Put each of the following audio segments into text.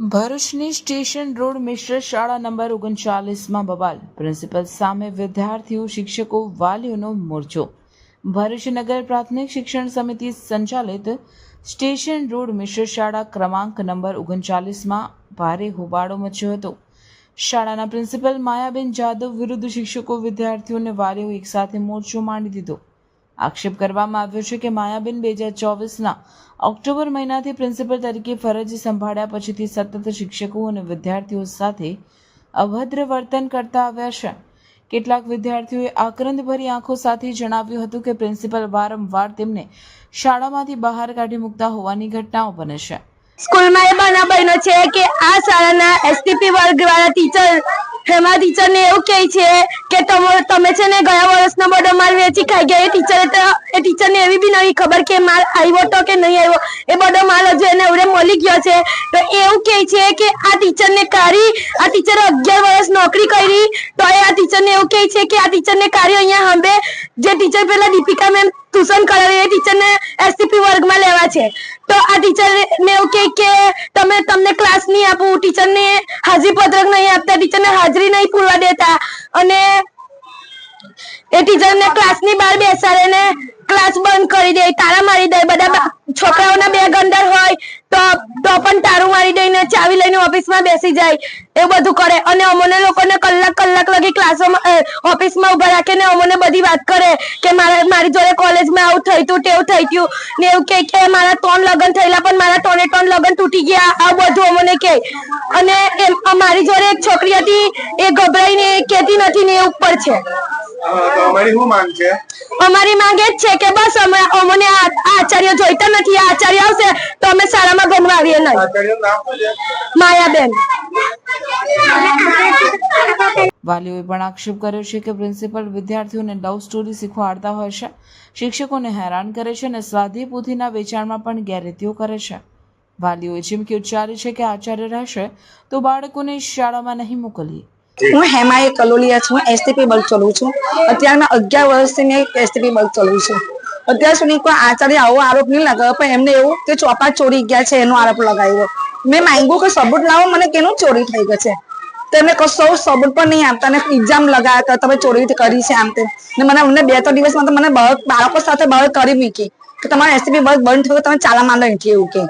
ભરૂચની station road મિશ્ર શાળા નંબર ઓગણચાલીસમાં બબાલ. પ્રિન્સિપલ સામે વિદ્યાર્થીઓ, શિક્ષકો, વાલીઓનો મોરચો. ભરૂચ નગર પ્રાથમિક શિક્ષણ સમિતિ સંચાલિત સ્ટેશન રોડ મિશ્ર શાળા ક્રમાંક નંબર ઓગણચાલીસમાં ભારે હોબાળો મચ્યો હતો. શાળાના પ્રિન્સિપલ માયાબેન જાદવ વિરુદ્ધ શિક્ષકો, વિદ્યાર્થીઓ અને વાલીઓ એકસાથે મોરચો માંડી દીધો. આક્ષેપ કરવામાં આવ્યો છે કે માયાબેન બે હજાર ચોવીસના ઓક્ટોબર મહિનાથી પ્રિન્સિપલ તરીકે ફરજ સંભાળ્યા પછીથી સતત શિક્ષકો અને વિદ્યાર્થીઓ સાથે અભદ્ર વર્તન કરતા આવ્યા છે. કેટલાક વિદ્યાર્થીઓએ આક્રંદભરી આંખો સાથે જણાવ્યું હતું કે પ્રિન્સિપલ વારંવાર તેમને શાળામાંથી બહાર કાઢી મૂકતા હોવાની ઘટનાઓ બને છે. સ્કૂલમાં એ બનાવ બન્યો છે કે આ શાળાના એસટીપી વર્ગ વાળા ટીચર હેમા ટીચર ને એવું કહે છે કે તમે છે ને ગયા વર્ષનો બધો માલ વેચી ખાઈ ગયા. એ ટીચરે તો, એ ટીચર ને એવી બી નહીં ખબર કે માલ આવ્યો તો કે નહીં આવ્યો. એ બધો માલ હજુ એને એવડે મળી ગયો છે. તો એવું કહે છે કે આ ટીચર ને કાઢી, આ ટીચરે અગિયાર વર્ષ નોકરી કરી, તો એ આ ટીચર ને એવું કહે છે કે આ ટીચર ને કાઢી અહીંયા હંબે જે ટીચર પેલા દીપિકા મેમ ટ્યુશન કરાવે એ ટીચર ને એસટીપી વર્ગમાં લેવા છે. તો આ ટીચર ને એવું કહે કે તમે, તમને ક્લાસ નહીં આપું ટીચર ને હાજરી પત્રક નહીં આપતા ટીચર ને હાજરી નહીં પૂરવા દેતા. અને એ ટીચરને ક્લાસની બહાર બેસાડે ને ક્લાસ બંધ કરી દે, તારા મારી દે, બધા છોકરાઓના બેગ અંદર હોય, તો તો પણ તારું મારી દઈને ચાવી લઈને ઓફિસમાં બેસી જાય. એવું બધું કરે. અને અમને લોકોને કલાક કલાક લગી ક્લાસોમાં ઓફિસમાં ઊભા રાખીને અમોને બધી વાત કરે કે મારા મારી જોડે કોલેજમાં આવું થઈ તું, તેવું થઈ ગયું ને એવું કહે કે મારા ત્રણ લગ્ન થયેલા, પણ મારા ત્રણે ત્રણ લગ્ન તૂટી ગયા. આ બધું અમને કહે અને અમારી જોડે એક છોકરી હતી, એ ગભરાઈને કહેતી નથી ને એ ઉપર છે. અમારી માંગ છે? અમારી માંગ એ જ છે કે બસ અમને આચાર્ય જોઈતા નથી આ આચાર્ય આવશે તો અમે શાળામાં ગમવાવીએ નહીં. માયાબેન. વાલીઓએ પણ આક્ષેપ કર્યો છે કે પ્રિન્સિપલ વિદ્યાર્થીઓને લવ સ્ટોરી શીખવાડતા હોય છે શિક્ષકોને હેરાન કરે છે અને સ્વાધ્યાય પોથીના વેચાણમાં પણ ગેરરીતિઓ કરે છે. વાલીઓએ જેમ કે ઉચ્ચારી છે કે આચાર્ય રહેશે તો બાળકોને શાળામાં નહીં મોકલીએ. હું હેમાએ કલોલિયા છું એસટીપી બલ્બ ચલું છું. અત્યારે મેં અગિયાર વર્ષથી મેં એસટીપી બલ્બ ચલાવું છું. અત્યાર સુધી કોઈ આચાર્ય આવો આરોપ નહીં લગાવ્યો, પણ એમને એવું કે ચોપા ચોરી ગયા છે, એનો આરોપ લગાવ્યો. મેં માંગ્યું કે સબૂત લાવો, મને કેનું ચોરી થઈ ગઈ છે? તો એમને કશો સબૂત પણ નહીં આપતા, અને એક્ઝામ લગાવ્યા હતા, તમે ચોરી કરી છે આમ તેમ. ને મને અમને બે ત્રણ દિવસમાં તો મને બાળકો સાથે બહાર કરી મૂકી. કે તમારે એસટીપી બસ બંધ થયું તમે ચાલા માંડો અહીંથી એવું કે.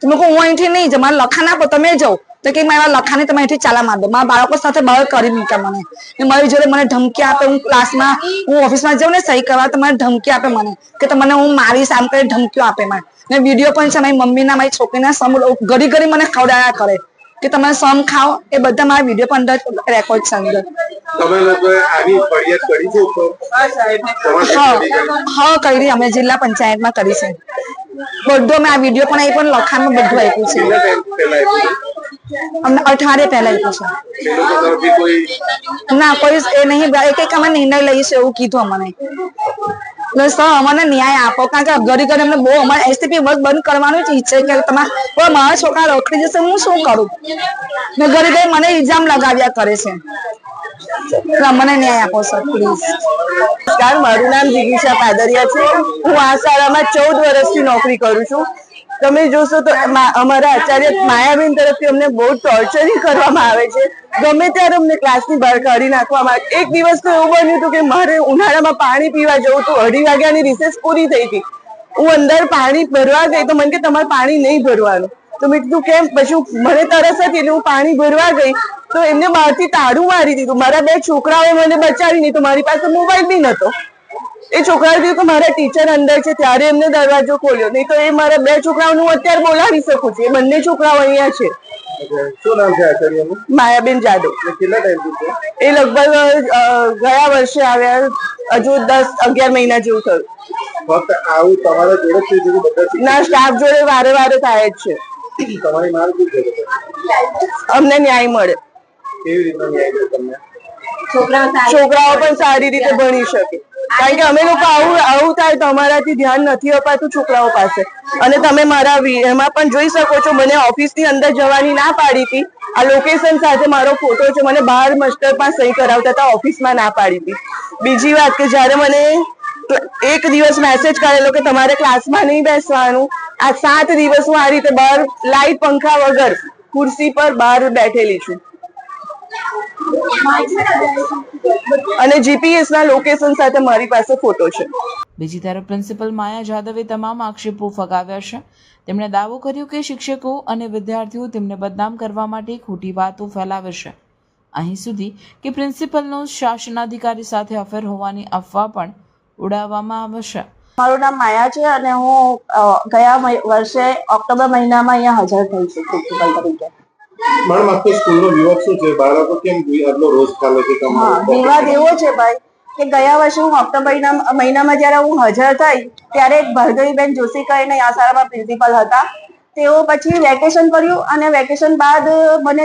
તમે કહું, હું અહીંથી નહીં જ મારે આપો, તમે જાઓ. તો કે મારા લખાને તમે અહીંથી ચાલા માર દો. મારા બાળકો સાથે બળ કરી મૂક્યા મને. ને મારી જોડે મને ધમકી આપે હું ક્લાસમાં હું ઓફિસમાં જાઉં ને સહી કરવા તો મને ધમકી આપે મને કે તમને હું મારીશ આમ કરી ધમકીઓ આપે મને. ને વીડિયો પણ છે મારી મમ્મીના મારી છોકરીના સમ ઘડી ઘડી મને ખવડાયા કરે કે તમે સમ ખાઓ. એ બધા મારા વીડિયો પણ અંદર રેકોર્ડ છે અંદર. તમે લોકોએ આની ફરિયાદ કરી છે ઉપર? હા ફરિયાદ કરી? હા અમે જિલ્લા પંચાયતમાં કરી છે. બધો મેં આ વીડિયો પણ આવી પણ લખાણમાં બધું આપ્યું છે? અમને અઠારે પહેલા કોઈ ના કોઈ એ નહીં એક એક અમે નિર્ણય લઈશું એવું કીધું અમને અમને ન્યાય આપો કારણ કે ઘડી ઘડી અમને બહુ અમારે એસટીપી વર્ક બંધ કરવાનું જ ઈચ્છે કે તમારે મારા છોકરા રખડી જશે હું શું કરું ને ઘરે મને ઇલ્ઝામ લગાવ્યા કરે છે મને ન્યાય આપો સર પ્લીઝ નમસ્કાર મારું નામ જિગીષા પાદરિયા છે હું આ શાળામાં ચૌદ વર્ષથી નોકરી કરું છું તમે જોશો તો અમારા આચાર્ય માયાબેન તરફથી અમને બહુ ટોર્ચરિંગ કરવામાં આવે છે. ગમે ત્યારે અમને ક્લાસની બહાર કાઢી નાખવામાં આવે. એક દિવસ તો એવું બન્યું હતું કે મારે ઉનાળામાં પાણી પીવા જવું હતું. અઢી વાગ્યાની રિસેસ પૂરી થઈ હતી. હું અંદર પાણી ભરવા ગઈ તો મને કે તમારે પાણી નહીં ભરવાનું. તો મેં કીધું, કેમ? પછી મને તરસ હતી એટલે હું પાણી ભરવા ગઈ. તો એમને બહારથી તાળું મારી દીધું. મારા બે છોકરાઓએ મને બચાવી નહીં તો મારી પાસે મોબાઈલ બી નતો એ છોકરાએ કીધું કે મારા ટીચર અંદર છે ત્યારે એમને દરવાજો ખોલ્યો. નહીં તો એ મારા બે છોકરાઓને હું અત્યારે બોલાવી શકું છું. એ બંને છોકરાઓ અહીંયા છે. શું નામ છે માયાબેન જાદવ. એ લગભગ ગયા વર્ષે આવ્યા. હજુ દસ અગિયાર મહિના જેવું થયું. ફક્ત આવું તમારા જોડે? ના સ્ટાફ જોડે વારે વારે થાય જ છે. તમારી માંગ? અમને ન્યાય મળે. કેવી રીતના ન્યાય મળે તમને? છોકરાઓ પણ સારી રીતે ભણી શકે. કારણ કે અમે લોકો આવું આવું થાય તમારાથી ધ્યાન નથી અપાતું છોકરાઓ પાસે. અને તમે મારા એમાં પણ જોઈ શકો છો મને ઓફિસની અંદર જવાની ના પાડી હતી. આ લોકેશન સાથે મારો ફોટો છે મને બહાર મસ્ટર પણ સહી કરાવતા હતા ઓફિસમાં ના પાડી હતી. બીજી વાત કે જ્યારે મને એક દિવસ મેસેજ કરેલો કે તમારે ક્લાસમાં નહીં બેસવાનું આ સાત દિવસ હું આ રીતે બહાર લાઈટ પંખા વગર ખુરશી પર બહાર બેઠેલી છું. અને જીપીએસ ના લોકેશન સાથે મારી પાસે ફોટો છે. બીજી તરફ પ્રિન્સિપલ માયા જાદવે તમામ આક્ષેપો ફગાવ્યા છે. તેમણે દાવો કર્યો કે શિક્ષકો અને વિદ્યાર્થીઓ તેમને બદનામ કરવા માટે ખોટી વાતો ફેલાવે છે. અહીં સુધી કે પ્રિન્સિપલનો શાસનાધિકારી સાથે અફેર હોવાની અફવા પણ ઉડાવવામાં આવશે મારું નામ માયા છે અને હું ગયા વર્ષે ઓક્ટોબર મહિનામાં અહીંયા હાજર થઈ છું પ્રિન્સિપલ તરીકે. મેડમ આખો સ્કૂલનો વિવાદ શું છે? બાળકો કેમ આટલો રોજ ચાલે છે વિવાદ એવો છે ભાઈ કે ગયા વર્ષે હું ઓક્ટોબર મહિનામાં જ્યારે હું હાજર થઈ, ત્યારે એક ભાર્ગવીબેન જોશી કરીને આસારામાં પ્રિન્સિપલ હતા. તેઓ પછી વેકેશન કર્યું અને વેકેશન બાદ મને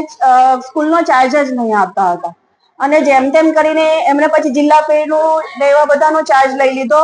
સ્કૂલનો ચાર્જ જ નહીં આપતા હતા. અને જેમ તેમ કરીને એમણે પછી જિલ્લા ફેરનું ને એવા બધાનો ચાર્જ લઈ લીધો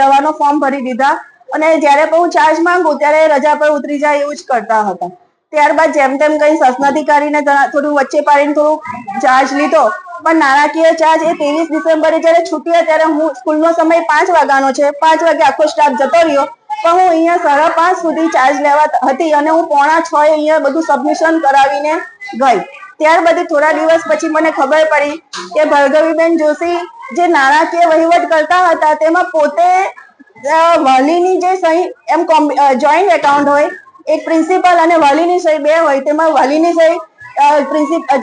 જવાનો ફોર્મ ભરી દીધા. અને જ્યારે પણ હું ચાર્જ માંગુ, ત્યારે રજા પર ઉતરી જાય એવું જ કરતા હતા. ત્યારબાદ જેમ તેમ કઈ શાસનાધિકારીને થોડું વચ્ચે પાડીને થોડું ચાર્જ લીધો. પણ નાણાકીય ચાર્જ એ ત્રેવીસ ડિસેમ્બરે જ્યારે છૂટ્યા ત્યારે હું સ્કૂલનો સમય પાંચ વાગ્યાનો છે. પાંચ વાગે આખો સ્ટાફ જતો રહ્યો. પણ હું અહીંયા સાડા પાંચ સુધી ચાર્જ લેવા હતી અને હું પોણા છ એ અહીંયા બધું સબમિશન કરાવીને ગઈ. ત્યારબાદ થોડા દિવસ પછી મને ખબર પડી કે ભાર્ગવીબેન જોશી જે નાણાકીય વહીવટ કરતા હતા તેમાં પોતે વાલીની જે સહી, એમ જોઈન્ટ એકાઉન્ટ હોય એક પ્રિન્સિપલ અને વાલીની સહી, બે હોય, તેમાં વાલીની સહી પ્રિન્સિપલ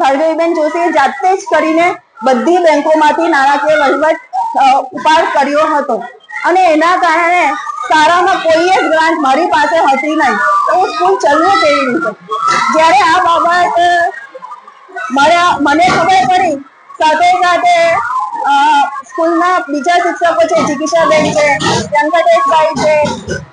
ભાર્ગવીબેન જોશીએ જાતે જ કરીને બધી બેંકોમાંથી નાણાકીય વહીવટ ઉપાડ કર્યો હતો. અને એના કારણે શાળામાં કોઈ જ ગ્રાન્ટ મારી પાસે હતી નહીં. તો હું સ્કૂલ ચલવું કેવી રીતે? જ્યારે આ બાબત મારા મને ખબર પડી, સાથે સાથે સ્કૂલના બીજા શિક્ષકો છે જિગીશાબેન છે વ્યંકટેશભાઈ છે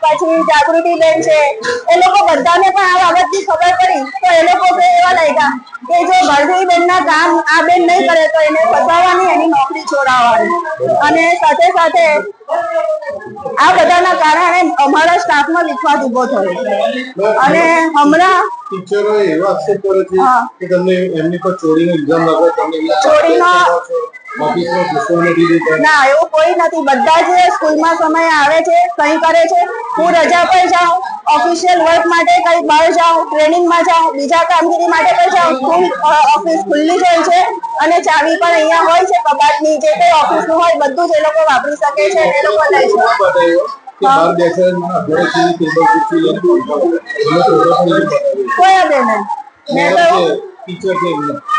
પછી જાગૃતિબેન છે એ લોકો બધાને પણ આ બાબતની ખબર પડી તો એ લોકો એવા લાગ્યા કે જો ભાર્ગવીબેનના કામ આ બેન નહીં કરે તો એને ફસાવવાની એની નોકરી છોડાવવાની. અને સાથે સાથે આ બધાના કારણે અમારા સ્ટાફમાં વિશ્વાસ ઊભો થયો અને હમણાં ટીચરો એવા આક્ષેપ કરે છે કે તમને એમની પર ચોરીનો ઇલ્ઝામ લાગે તમને ચોરીનો- ના એવું કોઈ નથી. બધા જ સ્કૂલમાં સમય આવે છે કઈ કરે છે. હું રજા પર જાઉં ઓફિશિયલ વર્ક માટે કઈ બહાર જાઉં ટ્રેનિંગમાં જાઉં બીજા કામગીરી માટે પણ જાઉં. સ્કૂલ ઓફિસ ખુલ્લી જ હોય છે અને ચાવી પણ અહીંયા હોય છે કબાટની જે કઈ ઓફિસનું હોય બધું જ એ લોકો વાપરી શકે છે એ લોકો લે છે. બહાર બેસે. કોઈ બે નહીં. મેં છે ટીચર છે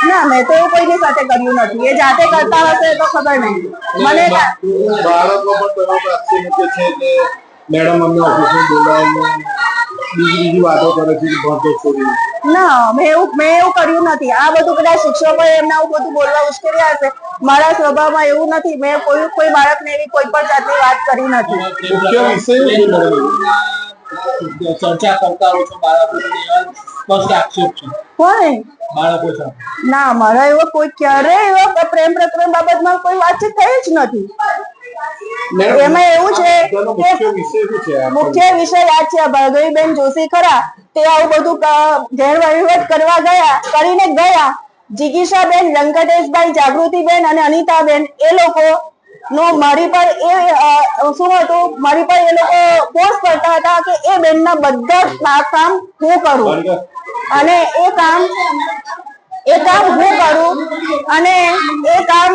ના મેં તો એવું કોઈની સાથે કર્યું નથી. એ જાતે કરતા હશે તો ખબર નહીં. મને બાળકો પણ તરત આક્ષેપ છે કે મેડમ અમને ઓફિસે બોલાવીને બીજી બીજી વાતો કરે છે કે ભણતર ના મેં એવું મેં એવું કર્યું નથી. આ બધું કદાચ શિક્ષકો એમને આવું બધું બોલવા ઉશ્કેર્યા હશે. મારા સ્વભાવમાં એવું નથી. મેં કોઈ કોઈ બાળકને એવી કોઈ પણ જાતની વાત કરી નથી. મુખ્ય વિષય ચર્ચા કરતા હો છો બાળકો સ્પષ્ટ આક્ષેપ છે કોને બાળકો સાથે ના મારા એવો કોઈ ક્યારે એવો પ્રેમ પ્રકરણ બાબતમાં કોઈ વાતચીત થઈ જ નથી. એમાં એવું છે કે મુખ્ય વિષય આ છે? ભાર્ગવીબેન જોશી ખરા. તે આવું બધું ગેરવહીવટ કરવા ગયા કરીને ગયા. જિગીશાબેન જાગૃતિ જાગૃતિબેન અને અનિતાબેન એ લોકો નો મારી પર એ શું હતું? મારી પર એ લોકો ફોર્સ કરતા હતા કે એ બેનના બધા કામ હું કરું. અને એ કામ એ કામ હું કરું અને એ કામ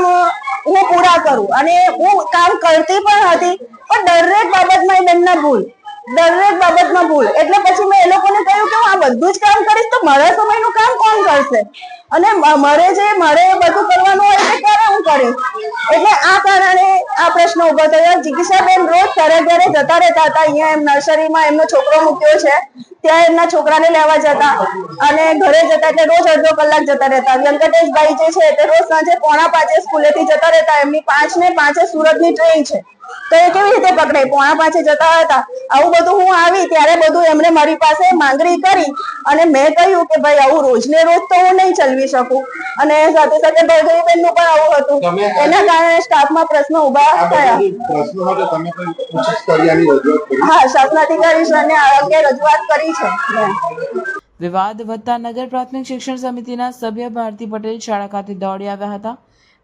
હું પૂરા કરું. અને હું કામ કરતી પણ હતી પણ દરેક બાબતમાં એ બેનના ભૂલ. દરેક બાબતમાં ભૂલ. એટલે પછી મેં એ લોકોને કહ્યું કે હું આ બધું જ કામ કરીશ તો મારા સમયનું કામ કોણ કરશે? અને મારે જે, મારે બધું કરવાનું હોય તે ક્યારે હું કરીશ? એટલે આ કારણે આ પ્રશ્ન ઊભો થયો. જિગીશાબેન રોજ ઘરે ઘરે જતા રહેતા હતા. અહીંયા એમ નર્સરીમાં એમનો છોકરો મૂક્યો છે. ત્યાં એમના છોકરાને લેવા જતા અને ઘરે જતા એટલે રોજ અડધો કલાક જતા રહેતા. વ્યંકટેશભાઈ જે છે તે રોજ સાંજે પોણા પાંચે સ્કૂલેથી જતા રહેતા. એમની પાંચ ને પાંચે સુરતની ટ્રેન છે. તો એ કેવી રીતે પકડાય? પોણા પાંચે જતા હતા. આવું બધું હું આવી ત્યારે બધું એમને મારી પાસે માંગણી કરી અને મેં કહ્યું કે ભાઈ આવું રોજ ને રોજ તો હું નહીં ચલવી શકું. અને સાથે સાથે ભાર્ગવીબેનનું પણ આવું હતું. એના કારણે સ્ટાફમાં પ્રશ્નો ઊભા થયા. બધા પ્રશ્નો માટે તમે કોઈ ઉચ્ચ સ્તરીયની રજૂઆત કરી? હા શાસનાધિકારી સરને આરોગ્ય રજૂઆત કરી છે. વિવાદ વધતા નગર પ્રાથમિક શિક્ષણ સમિતિના સભ્ય ભારતી પટેલ શાળા ખાતે દોડી આવ્યા હતા.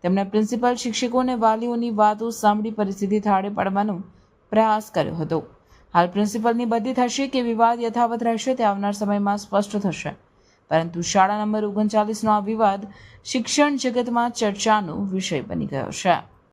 તેમણે પ્રિન્સિપલ શિક્ષકો અને વાલીઓની વાતો સાંભળી પરિસ્થિતિ થાળે પાડવાનો પ્રયાસ કર્યો હતો. હાલ પ્રિન્સિપલની બદલી થશે કે વિવાદ યથાવત રહેશે તે આવનાર સમયમાં સ્પષ્ટ થશે. પરંતુ શાળા નંબર ઓગણચાલીસનો આ વિવાદ શિક્ષણ જગતમાં ચર્ચાનો વિષય બની ગયો છે.